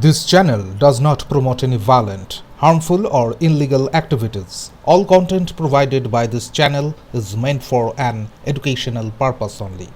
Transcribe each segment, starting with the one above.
This channel does not promote any violent, harmful, or illegal activities. All content provided by this channel is meant for an educational purpose only.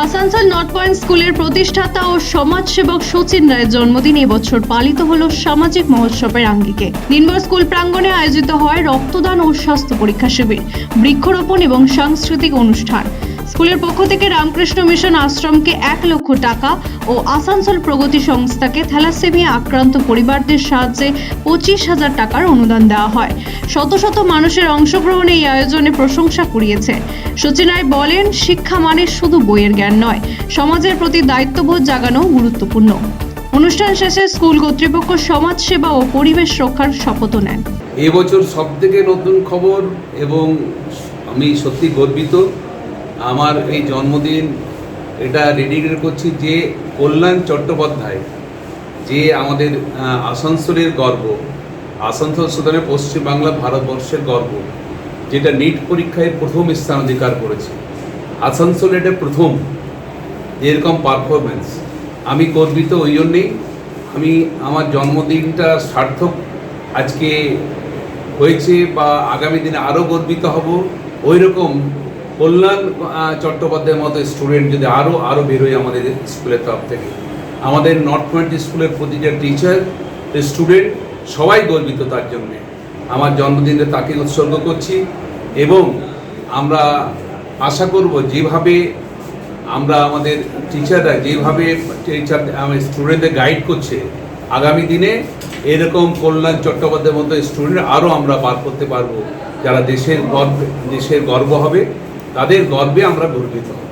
Asansol north point স্কুলের প্রতিষ্ঠাতা ও সমাজসেবক সচিন রায়ের জন্মদিন এবছর পালিত হলো সামাজিক মহোৎসবের আঙ্গিকে দিনভর স্কুল প্রাঙ্গণে আয়োজিত হয় রক্তদান ও স্বাস্থ্য পরীক্ষা শিবির বৃক্ষরোপণ এবং সাংস্কৃতিক অনুষ্ঠান স্কুলের পক্ষ থেকে রামকৃষ্ণ মিশন আশ্রমকে এক লক্ষ টাকা ও আসানসোল প্রগতি সংস্থাকে থ্যালাসেমিয়া আক্রান্ত পরিবারদের সাহায্যে পঁচিশ হাজার টাকার অনুদান দেওয়া হয়। শত শত মানুষের অংশগ্রহণে এই আয়োজনে প্রশংসা কুড়িয়েছে। সচিন রায় বলেন, শিক্ষা মানে শুধু বইয়ের জ্ঞান নয়, সমাজের প্রতি দায়িত্ববোধ জাগানো গুরুত্বপূর্ণ। অনুষ্ঠান শেষে স্কুল কর্তৃপক্ষ সমাজ সেবা ও পরিবেশ রক্ষার শপথ নেন। এবছর সব থেকে নতুন খবর এবং আমি সত্যি গর্বিত আমার এই জন্মদিন এটা রেডিকেট করছি যে কল্যাণ চট্টোপাধ্যায়, যে আমাদের আসানসোলের গর্ব, আসানসোল সুদানে পশ্চিমবাংলা ভারতবর্ষের গর্ব, যেটা নিট পরীক্ষায় প্রথম স্থান অধিকার করেছে। আসানসোল এটা প্রথম, এরকম পারফরমেন্স আমি গর্বিত ওই জন্যেই আমি আমার জন্মদিনটা সার্থক আজকে হয়েছে বা আগামী দিনে আরও গর্বিত হব। ওই রকম কল্যাণ চট্টোপাধ্যায়ের মতো স্টুডেন্ট যদি আরও আরও বেরোয় আমাদের স্কুলের তরফ থেকে। আমাদের নর্থ পয়েন্ট স্কুলের প্রতিটা টিচার স্টুডেন্ট সবাই গর্বিত তার জন্যে। আমার জন্মদিনে তাকে উৎসর্গ করছি এবং আমরা আশা করব যেভাবে আমরা আমাদের টিচাররা যেভাবে টিচার স্টুডেন্টদের গাইড করছে, আগামী দিনে এরকম কল্যাণ চট্টোপাধ্যায়ের মতো স্টুডেন্ট আরও আমরা বার করতে পারব। যারা দেশের গর্ব দেশের গর্ব হবে তাদের গর্বে আমরা গর্বিত। হব